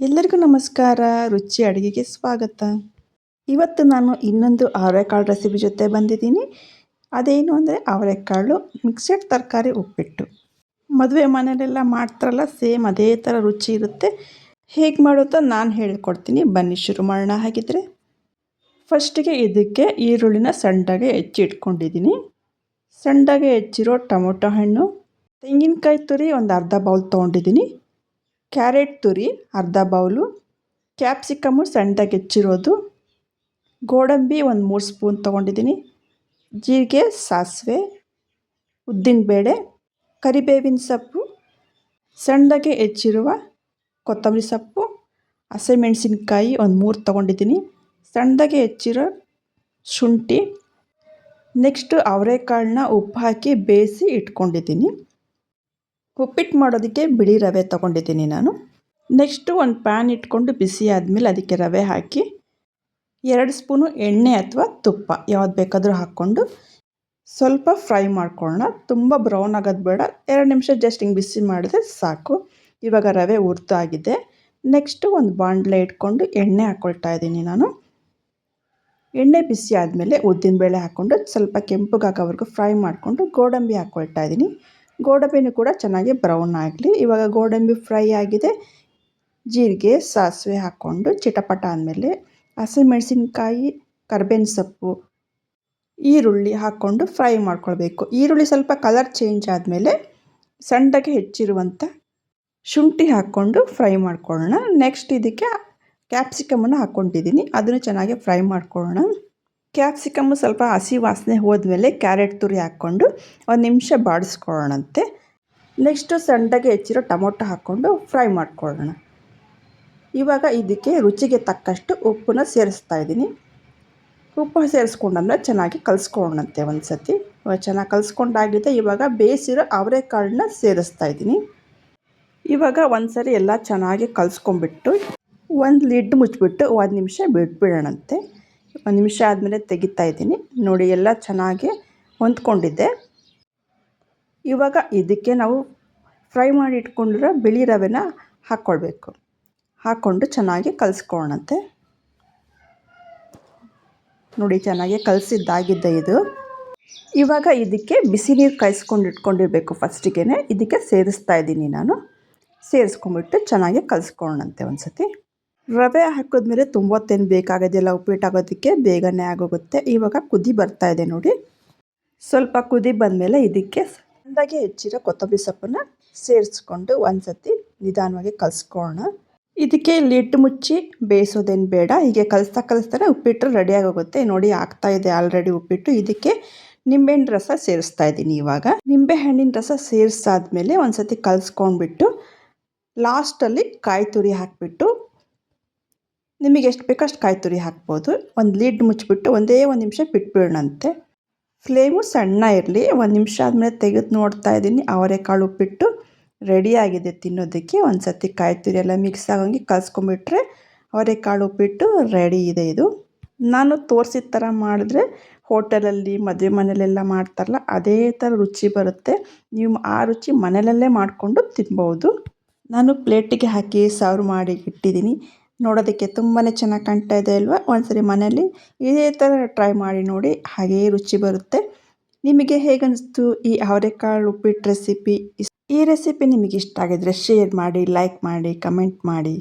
ಎಲ್ಲರಿಗೂ ನಮಸ್ಕಾರ, ರುಚಿ ಅಡುಗೆಗೆ ಸ್ವಾಗತ. ಇವತ್ತು ನಾನು ಇನ್ನೊಂದು ಅವರೆಕಾಳು ರೆಸಿಪಿ ಜೊತೆ ಬಂದಿದ್ದೀನಿ. ಅದೇನು ಅಂದರೆ ಅವರೆಕಾಳು ಮಿಕ್ಸೆಡ್ ತರಕಾರಿ ಉಪ್ಪಿಟ್ಟು. ಮದುವೆ ಮನೆಯಲ್ಲೆಲ್ಲ ಮಾಡ್ತಾರಲ್ಲ, ಸೇಮ್ ಅದೇ ಥರ ರುಚಿ ಇರುತ್ತೆ. ಹೇಗೆ ಮಾಡುತ್ತೋ ನಾನು ಹೇಳ್ಕೊಡ್ತೀನಿ. ಬನ್ನಿ ಶುರು ಮಾಡೋಣ ಹಾಗಿದ್ರೆ. ಫಸ್ಟಿಗೆ ಇದಕ್ಕೆ ಈರುಳ್ಳಿನ ಸಣ್ಣಗೆ ಹೆಚ್ಚಿ ಇಟ್ಕೊಂಡಿದ್ದೀನಿ. ಸಣ್ಣಗೆ ಹೆಚ್ಚಿರೋ ಟೊಮೊಟೊ ಹಣ್ಣು, ತೆಂಗಿನಕಾಯಿ ತುರಿ ಒಂದು ಅರ್ಧ ಬೌಲ್ ತೊಗೊಂಡಿದ್ದೀನಿ. ಕ್ಯಾರೆಟ್ ತುರಿ, ಅರ್ಧ ಬೌಲು ಕ್ಯಾಪ್ಸಿಕಮ್ಮು ಸಣ್ಣದಾಗಿ ಹೆಚ್ಚಿರೋದು, ಗೋಡಂಬಿ ಒಂದು ಮೂರು ಸ್ಪೂನ್ ತೊಗೊಂಡಿದ್ದೀನಿ, ಜೀರಿಗೆ, ಸಾಸಿವೆ, ಉದ್ದಿನಬೇಳೆ, ಕರಿಬೇವಿನ ಸೊಪ್ಪು, ಸಣ್ಣದಾಗೆ ಹೆಚ್ಚಿರುವ ಕೊತ್ತಂಬರಿ ಸೊಪ್ಪು, ಹಸಿಮೆಣಸಿನ್ಕಾಯಿ ಒಂದು ಮೂರು ತೊಗೊಂಡಿದ್ದೀನಿ, ಸಣ್ಣದಾಗೆ ಹೆಚ್ಚಿರೋ ಶುಂಠಿ, ನೆಕ್ಸ್ಟು ಅವರೆಕಾಳನ್ನ ಉಪ್ಪು ಹಾಕಿ ಬೇಯಿಸಿ ಇಟ್ಕೊಂಡಿದ್ದೀನಿ. ಉಪ್ಪಿಟ್ಟು ಮಾಡೋದಕ್ಕೆ ಬಿಳಿ ರವೆ ತೊಗೊಂಡಿದ್ದೀನಿ ನಾನು. ನೆಕ್ಸ್ಟು ಒಂದು ಪ್ಯಾನ್ ಇಟ್ಕೊಂಡು ಬಿಸಿ ಆದಮೇಲೆ ಅದಕ್ಕೆ ರವೆ ಹಾಕಿ, ಎರಡು ಸ್ಪೂನು ಎಣ್ಣೆ ಅಥವಾ ತುಪ್ಪ ಯಾವ್ದು ಬೇಕಾದರೂ ಹಾಕ್ಕೊಂಡು ಸ್ವಲ್ಪ ಫ್ರೈ ಮಾಡ್ಕೊಳ್ಳೋಣ ತುಂಬ ಬ್ರೌನ್ ಆಗೋದು ಬೇಡ. ಎರಡು ನಿಮಿಷ ಜಸ್ಟ್ ಹಿಂಗೆ ಬಿಸಿ ಮಾಡಿದ್ರೆ ಸಾಕು. ಇವಾಗ ರವೆ ಹುರಿದಾಗಿದೆ. ನೆಕ್ಸ್ಟು ಒಂದು ಬಾಣಲೆ ಇಟ್ಕೊಂಡು ಎಣ್ಣೆ ಹಾಕ್ಕೊಳ್ತಾ ಇದ್ದೀನಿ ನಾನು. ಎಣ್ಣೆ ಬಿಸಿ ಆದಮೇಲೆ ಉದ್ದಿನಬೇಳೆ ಹಾಕ್ಕೊಂಡು ಸ್ವಲ್ಪ ಕೆಂಪಗಾಗೋವರೆಗೂ ಫ್ರೈ ಮಾಡಿಕೊಂಡು ಗೋಡಂಬಿ ಹಾಕ್ಕೊಳ್ತಾ ಇದ್ದೀನಿ. ಗೋಡಂಬಿನೂ ಕೂಡ ಚೆನ್ನಾಗಿ ಬ್ರೌನ್ ಆಗಲಿ. ಇವಾಗ ಗೋಡಂಬಿ ಫ್ರೈ ಆಗಿದೆ. ಜೀರಿಗೆ, ಸಾಸಿವೆ ಹಾಕ್ಕೊಂಡು ಚಿಟಪಟ ಆದಮೇಲೆ ಹಸಿಮೆಣಸಿನ್ಕಾಯಿ ಕರ್ಬೇವಿನ ಸೊಪ್ಪು, ಈರುಳ್ಳಿ ಹಾಕ್ಕೊಂಡು ಫ್ರೈ ಮಾಡ್ಕೊಳ್ಬೇಕು. ಈರುಳ್ಳಿ ಸ್ವಲ್ಪ ಕಲರ್ ಚೇಂಜ್ ಆದಮೇಲೆ ಸಣ್ಣಗೆ ಹೆಚ್ಚಿರುವಂಥ ಶುಂಠಿ ಹಾಕ್ಕೊಂಡು ಫ್ರೈ ಮಾಡ್ಕೊಳ್ಳೋಣ. ನೆಕ್ಸ್ಟ್ ಇದಕ್ಕೆ ಕ್ಯಾಪ್ಸಿಕಮನ್ನು ಹಾಕ್ಕೊಂಡಿದ್ದೀನಿ. ಅದನ್ನು ಚೆನ್ನಾಗಿ ಫ್ರೈ ಮಾಡ್ಕೊಳ್ಳೋಣ. ಕ್ಯಾಪ್ಸಿಕಮ್ಮು ಸ್ವಲ್ಪ ಹಸಿ ವಾಸನೆ ಹೋದ್ಮೇಲೆ ಕ್ಯಾರೆಟ್ ತುರಿ ಹಾಕ್ಕೊಂಡು ಒಂದು ನಿಮಿಷ ಬಾಡಿಸ್ಕೊಳ್ಳೋಣಂತೆ. ನೆಕ್ಸ್ಟು ಸಣ್ಣಗೆ ಹೆಚ್ಚಿರೋ ಟೊಮೊಟೊ ಹಾಕ್ಕೊಂಡು ಫ್ರೈ ಮಾಡ್ಕೊಳ್ಳೋಣ. ಇವಾಗ ಇದಕ್ಕೆ ರುಚಿಗೆ ತಕ್ಕಷ್ಟು ಉಪ್ಪನ್ನ ಸೇರಿಸ್ತಾ ಇದ್ದೀನಿ. ಉಪ್ಪು ಸೇರಿಸ್ಕೊಂಡಂದ್ರೆ ಚೆನ್ನಾಗಿ ಕಲಿಸ್ಕೊಳ್ಳೋಣಂತೆ ಒಂದು ಸತಿ ಚೆನ್ನಾಗಿ ಕಲಿಸ್ಕೊಂಡಾಗಿದೆ. ಇವಾಗ ಬೇಯಿಸಿರೋ ಅವರೆಕಾಳನ್ನ ಸೇರಿಸ್ತಾ ಇದ್ದೀನಿ. ಇವಾಗ ಒಂದು ಸರಿ ಎಲ್ಲ ಚೆನ್ನಾಗಿ ಕಲಿಸ್ಕೊಂಬಿಟ್ಟು ಒಂದು ಲಿಡ್ ಮುಚ್ಚಿಬಿಟ್ಟು ಒಂದು ನಿಮಿಷ ಬಿಟ್ಬಿಡೋಣಂತೆ. ಒಂದು ನಿಮಿಷ ಆದಮೇಲೆ ತೆಗಿತಾ ಇದ್ದೀನಿ. ನೋಡಿ, ಎಲ್ಲ ಚೆನ್ನಾಗಿ ಹೊಂದ್ಕೊಂಡಿದ್ದೆ. ಇವಾಗ ಇದಕ್ಕೆ ನಾವು ಫ್ರೈ ಮಾಡಿ ಇಟ್ಕೊಂಡಿರೋ ಬಿಳಿ ರವೆನ ಹಾಕ್ಕೊಳ್ಬೇಕು. ಹಾಕ್ಕೊಂಡು ಚೆನ್ನಾಗಿ ಕಲಿಸ್ಕೊಳ್ಳೋಣಂತೆ. ನೋಡಿ, ಚೆನ್ನಾಗಿ ಕಲಸಿದ್ದಾಗಿದ್ದೆ ಇದು. ಇವಾಗ ಇದಕ್ಕೆ ಬಿಸಿ ನೀರು ಕಾಯಿಸ್ಕೊಂಡು ಇಟ್ಕೊಂಡಿರಬೇಕು ಫಸ್ಟಿಗೆ ಇದಕ್ಕೆ ಸೇರಿಸ್ತಾ ಇದ್ದೀನಿ ನಾನು. ಸೇರಿಸ್ಕೊಂಬಿಟ್ಟು ಚೆನ್ನಾಗಿ ಕಲಿಸ್ಕೊಳ್ಳೋಣಂತೆ ಒಂದು ಸತಿ ರವೆ ಹಾಕಿದ್ಮೇಲೆ ತುಂಬ ಹೊತ್ತೇನು ಬೇಕಾಗೋದಿಲ್ಲ ಉಪ್ಪಿಟ್ಟು ಆಗೋದಕ್ಕೆ ಬೇಗನೆ ಆಗೋಗುತ್ತೆ. ಇವಾಗ ಕುದಿ ಬರ್ತಾ ಇದೆ ನೋಡಿ. ಸ್ವಲ್ಪ ಕುದಿ ಬಂದಮೇಲೆ ಇದಕ್ಕೆ ಸಣ್ಣದಾಗಿ ಹೆಚ್ಚಿರೋ ಕೊತ್ತಂಬರಿ ಸೊಪ್ಪನ್ನು ಸೇರಿಸ್ಕೊಂಡು ಒಂದ್ಸತಿ ನಿಧಾನವಾಗಿ ಕಲಿಸ್ಕೊಳ್ಳೋಣ. ಇದಕ್ಕೆ ಲಿಟ್ಟು ಮುಚ್ಚಿ ಬೇಯಿಸೋದೇನು ಬೇಡ. ಹೀಗೆ ಕಲಿಸ್ತಾ ಕಲಿಸ್ತಾನೆ ಉಪ್ಪಿಟ್ಟು ರೆಡಿಯಾಗೋಗುತ್ತೆ ನೋಡಿ, ಆಗ್ತಾ ಇದೆ ಆಲ್ರೆಡಿ ಉಪ್ಪಿಟ್ಟು. ಇದಕ್ಕೆ ನಿಂಬೆಹಣ್ಣು ರಸ ಸೇರಿಸ್ತಾ ಇದ್ದೀನಿ ಇವಾಗ. ನಿಂಬೆಹಣ್ಣಿನ ರಸ ಸೇರಿಸಾದ್ಮೇಲೆ ಒಂದು ಸತಿ ಕಲಿಸ್ಕೊಂಡ್ಬಿಟ್ಟು ಲಾಸ್ಟಲ್ಲಿ ಕಾಯಿ ತುರಿ ಹಾಕಿಬಿಟ್ಟು ನಿಮಗೆ ಎಷ್ಟು ಬೇಕೋ ಅಷ್ಟು ಕಾಯಿ ತುರಿ ಹಾಕ್ಬೋದು. ಒಂದು ಲಿಡ್ ಮುಚ್ಚಿಬಿಟ್ಟು ಒಂದೇ ಒಂದು ನಿಮಿಷ ಬಿಟ್ಬಿಡೋಣಂತೆ. ಫ್ಲೇಮು ಸಣ್ಣ ಇರಲಿ. ಒಂದು ನಿಮಿಷ ಆದಮೇಲೆ ತೆಗೆದು ನೋಡ್ತಾ ಇದ್ದೀನಿ. ಅವರೆಕಾಳು ಉಪ್ಪಿಟ್ಟು ರೆಡಿಯಾಗಿದೆ ತಿನ್ನೋದಕ್ಕೆ. ಒಂದು ಸತಿ ಕಾಯಿ ತುರಿ ಎಲ್ಲ ಮಿಕ್ಸ್ ಆಗೋಂಗೆ ಕಲಿಸ್ಕೊಂಬಿಟ್ರೆ ಅವರೆಕಾಳು ಉಪ್ಪಿಟ್ಟು ರೆಡಿ ಇದೆ ಇದು. ನಾನು ತೋರಿಸಿದ ಥರ ಮಾಡಿದ್ರೆ ಹೋಟೆಲಲ್ಲಿ, ಮದುವೆ ಮನೆಯಲ್ಲೆಲ್ಲ ಮಾಡ್ತಾರಲ್ಲ, ಅದೇ ಥರ ರುಚಿ ಬರುತ್ತೆ. ನೀವು ಆ ರುಚಿ ಮನೆಯಲ್ಲೇ ಮಾಡಿಕೊಂಡು ತಿನ್ಬೋದು. ನಾನು ಪ್ಲೇಟಿಗೆ ಹಾಕಿ ಸರ್ವ್ ಮಾಡಿ ಇಟ್ಟಿದ್ದೀನಿ. ನೋಡೋದಕ್ಕೆ ತುಂಬಾ ಚೆನ್ನಾಗಿ ಕಾಣ್ತಾ ಇದೆ ಅಲ್ವಾ? ಒಂದ್ಸರಿ ಮನೆಯಲ್ಲಿ ಇದೇ ಥರ ಟ್ರೈ ಮಾಡಿ ನೋಡಿ ಹಾಗೇ ರುಚಿ ಬರುತ್ತೆ. ನಿಮಗೆ ಹೇಗನ್ನಿಸ್ತು ಈ ಅವರೆಕಾಳು ಉಪ್ಪಿಟ್ಟು ರೆಸಿಪಿ ಈ ರೆಸಿಪಿ ನಿಮಗೆ ಇಷ್ಟ ಆಗಿದ್ರೆ ಶೇರ್ ಮಾಡಿ ಲೈಕ್ ಮಾಡಿ ಕಮೆಂಟ್ ಮಾಡಿ.